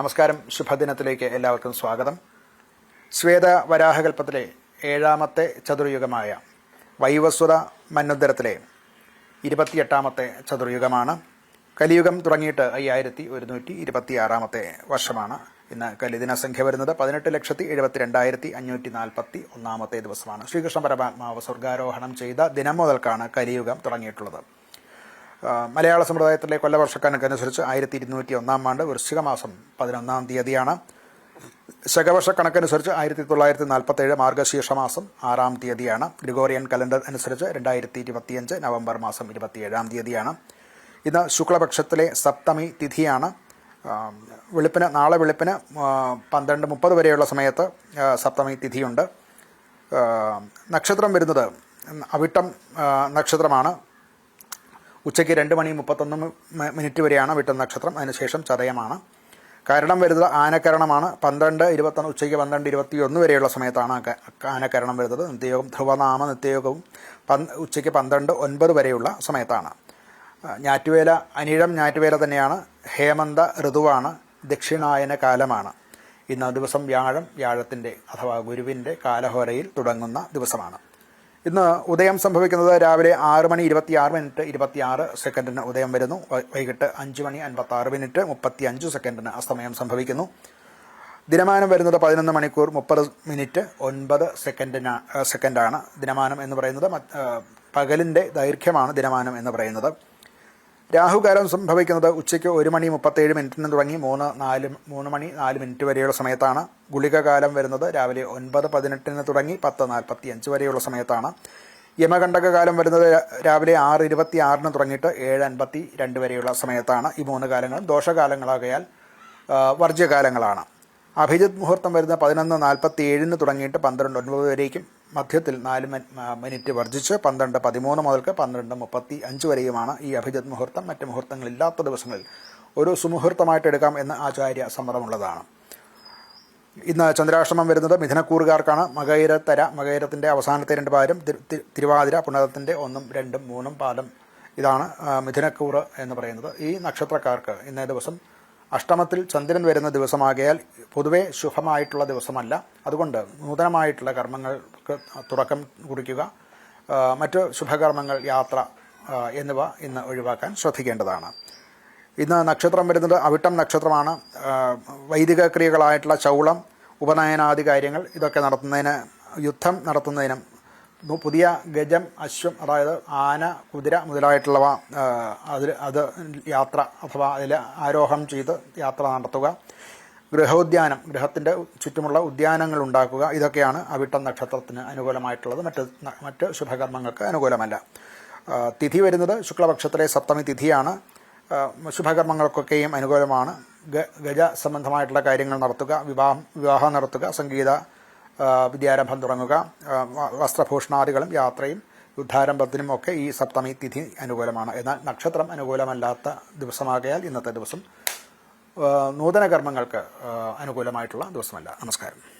നമസ്കാരം. ശുഭദിനത്തിലേക്ക് എല്ലാവർക്കും സ്വാഗതം. ശ്വേത വരാഹകൽപ്പത്തിലെ ഏഴാമത്തെ ചതുർയുഗമായ വൈവസ്വത മന്നുദ്ധരത്തിലെ ഇരുപത്തിയെട്ടാമത്തെ ചതുർയുഗമാണ്. കലിയുഗം തുടങ്ങിയിട്ട് അയ്യായിരത്തി ഒരുന്നൂറ്റി ഇരുപത്തി ആറാമത്തെ വർഷമാണ് ഇന്ന് കലിദിന സംഖ്യ വരുന്നത്. പതിനെട്ട് ലക്ഷത്തി എഴുപത്തി രണ്ടായിരത്തി അഞ്ഞൂറ്റി നാൽപ്പത്തി ഒന്നാമത്തെ ദിവസമാണ്. ശ്രീകൃഷ്ണ പരമാത്മാവ് സ്വർഗാരോഹണം ചെയ്ത ദിനം മുതൽക്കാണ് കലിയുഗം തുടങ്ങിയിട്ടുള്ളത്. മലയാള സമ്പ്രദായത്തിലെ കൊല്ലവർഷക്കണക്കനുസരിച്ച് ആയിരത്തി ഇരുന്നൂറ്റി ഒന്നാം ആണ്ട് വൃശ്ചിക മാസം പതിനൊന്നാം തീയതിയാണ്. ശകവർഷ കണക്കനുസരിച്ച് ആയിരത്തി തൊള്ളായിരത്തി നാൽപ്പത്തേഴ് മാർഗശീർഷ മാസം ആറാം തീയതിയാണ്. ഗ്രിഗോറിയൻ കലണ്ടർ അനുസരിച്ച് രണ്ടായിരത്തി ഇരുപത്തിയഞ്ച് നവംബർ മാസം ഇരുപത്തിയേഴാം തീയതിയാണ്. ഇന്ന് ശുക്ലപക്ഷത്തിലെ സപ്തമി തിഥിയാണ്. വെളുപ്പിന് നാളെ വെളുപ്പിന് പന്ത്രണ്ട് മുപ്പത് വരെയുള്ള സമയത്ത് സപ്തമി തിഥിയുണ്ട്. നക്ഷത്രം വരുന്നത് അവിട്ടം നക്ഷത്രമാണ്. ഉച്ചയ്ക്ക് രണ്ട് മണി മുപ്പത്തൊന്ന് മിനിറ്റ് വരെയാണ് വിട്ട നക്ഷത്രം. അതിനുശേഷം ചതയമാണ്. കരണം വരുന്നത് ആനക്കരണമാണ്. പന്ത്രണ്ട് ഇരുപത്തൊന്ന് ഉച്ചയ്ക്ക് പന്ത്രണ്ട് ഇരുപത്തി ഒന്ന് വരെയുള്ള സമയത്താണ് ആനക്കരണം വരുന്നത്. നിത്യയോഗം ധ്രുവനാമ നിത്യയോഗവും ഉച്ചയ്ക്ക് പന്ത്രണ്ട് ഒൻപത് വരെയുള്ള സമയത്താണ്. ഞാറ്റുവേല അനിഴം ഞാറ്റുവേല തന്നെയാണ്. ഹേമന്ത ഋതുവാണ്. ദക്ഷിണായന കാലമാണ്. ഇന്ന് ദിവസം വ്യാഴം വ്യാഴത്തിന്റെ അഥവാ ഗുരുവിന്റെ കാലഹോരയിൽ തുടങ്ങുന്ന ദിവസമാണ്. ഇന്ന് ഉദയം സംഭവിക്കുന്നത് രാവിലെ ആറ് മണി ഇരുപത്തി ആറ് മിനിറ്റ് ഇരുപത്തി ആറ് സെക്കൻഡിന് ഉദയം വരുന്നു. വൈകിട്ട് അഞ്ച് മണി അൻപത്തി ആറ് മിനിറ്റ് മുപ്പത്തി അഞ്ച് സെക്കൻഡിന് അസ്തമയം സംഭവിക്കുന്നു. ദിനമാനം വരുന്നത് പതിനൊന്ന് മണിക്കൂർ മുപ്പത് മിനിറ്റ് ഒൻപത് സെക്കൻഡിന് സെക്കൻഡാണ് ദിനമാനം എന്ന് പറയുന്നത്. പകലിന്റെ ദൈർഘ്യമാണ് ദിനമാനം എന്ന് പറയുന്നത്. രാഹുകാലം സംഭവിക്കുന്നത് ഉച്ചയ്ക്ക് ഒരു മണി മുപ്പത്തേഴ് മിനിറ്റിന് തുടങ്ങി മൂന്ന് നാല് മൂന്ന് മണി നാല് മിനിറ്റ് വരെയുള്ള സമയത്താണ്. ഗുളിക കാലം വരുന്നത് രാവിലെ ഒൻപത് പതിനെട്ടിന് തുടങ്ങി പത്ത് നാൽപ്പത്തി അഞ്ച് വരെയുള്ള സമയത്താണ്. യമകണ്ഠക കാലം വരുന്നത് രാവിലെ ആറ് ഇരുപത്തി ആറിന് തുടങ്ങിയിട്ട് ഏഴ് അൻപത്തി രണ്ട് വരെയുള്ള സമയത്താണ്. ഈ മൂന്ന് കാലങ്ങളും ദോഷകാലങ്ങളാകയാൽ വർജ്യകാലങ്ങളാണ്. അഭിജിത് മുഹൂർത്തം വരുന്ന പതിനൊന്ന് നാൽപ്പത്തി ഏഴിന് തുടങ്ങിയിട്ട് പന്ത്രണ്ട് ഒൻപത് വരേക്കും മധ്യത്തിൽ നാല് മിനിറ്റ് വർജിച്ച് പന്ത്രണ്ട് പതിമൂന്ന് മുതൽക്ക് പന്ത്രണ്ട് മുപ്പത്തി അഞ്ച് വരെയുമാണ് ഈ അഭിജിത് മുഹൂർത്തം. മറ്റ് മുഹൂർത്തങ്ങളില്ലാത്ത ദിവസങ്ങളിൽ ഒരു സുമുഹൂർത്തമായിട്ട് എടുക്കാം എന്ന് ആചാര്യ സമ്മതമുള്ളതാണ്. ഇന്ന് ചന്ദ്രാഷ്ടമം വരുന്നത് മിഥുനക്കൂറുകാർക്കാണ്. മകൈരത്തര മകൈരത്തിന്റെ അവസാനത്തെ രണ്ട് പാലും തിരുവാതിര പുണരത്തിന്റെ ഒന്നും രണ്ടും മൂന്നും പാലം ഇതാണ് മിഥുനക്കൂറ് എന്ന് പറയുന്നത്. ഈ നക്ഷത്രക്കാർക്ക് ഇന്നേ ദിവസം അഷ്ടമത്തിൽ ചന്ദ്രൻ വരുന്ന ദിവസമാകയാൽ പൊതുവേ ശുഭമായിട്ടുള്ള ദിവസമല്ല. അതുകൊണ്ട് നൂതനമായിട്ടുള്ള കർമ്മങ്ങൾക്ക് തുടക്കം കുറിക്കുക. മറ്റു ശുഭകർമ്മങ്ങൾ യാത്ര എന്നിവ ഇന്ന് ഒഴിവാക്കാൻ ശ്രദ്ധിക്കേണ്ടതാണ്. ഇന്ന് നക്ഷത്രം വരുന്നത് അവിട്ടം നക്ഷത്രമാണ്. വൈദിക ക്രിയകളായിട്ടുള്ള ചൗളം ഉപനയനാദി കാര്യങ്ങൾ ഇതൊക്കെ നടത്തുന്നതിന് യുദ്ധം നടത്തുന്നതിനും പുതിയ ഗജം അശ്വം അതായത് ആന കുതിര മുതലായിട്ടുള്ളവ അതിൽ അത് യാത്ര അഥവാ അതിൽ ആരോഹം ചെയ്ത് യാത്ര നടത്തുക. ഗൃഹോദ്യാനം ഗൃഹത്തിന്റെ ചുറ്റുമുള്ള ഉദ്യാനങ്ങൾ ഉണ്ടാക്കുക ഇതൊക്കെയാണ് അവിട്ടം നക്ഷത്രത്തിന് അനുകൂലമായിട്ടുള്ളത്. മറ്റ് മറ്റ് ശുഭകർമ്മങ്ങൾക്ക് അനുകൂലമല്ല. തിഥി വരുന്നത് ശുക്ലപക്ഷത്തിലെ സപ്തമി തിഥിയാണ്. ശുഭകർമ്മങ്ങൾക്കൊക്കെയും അനുകൂലമാണ്. ഗജ സംബന്ധമായിട്ടുള്ള കാര്യങ്ങൾ നടത്തുക വിവാഹം വിവാഹം നടത്തുക സംഗീത വിദ്യാരംഭം തുടങ്ങുക. വസ്ത്രഭൂഷണാദികളും യാത്രയും യുദ്ധാരംഭത്തിനും ഒക്കെ ഈ സപ്തമി തിഥി അനുകൂലമാണ്. എന്നാൽ നക്ഷത്രം അനുകൂലമല്ലാത്ത ദിവസമാകയാൽ ഇന്നത്തെ ദിവസം നൂതന കർമ്മങ്ങൾക്ക് അനുകൂലമായിട്ടുള്ള ദിവസമല്ല. നമസ്കാരം.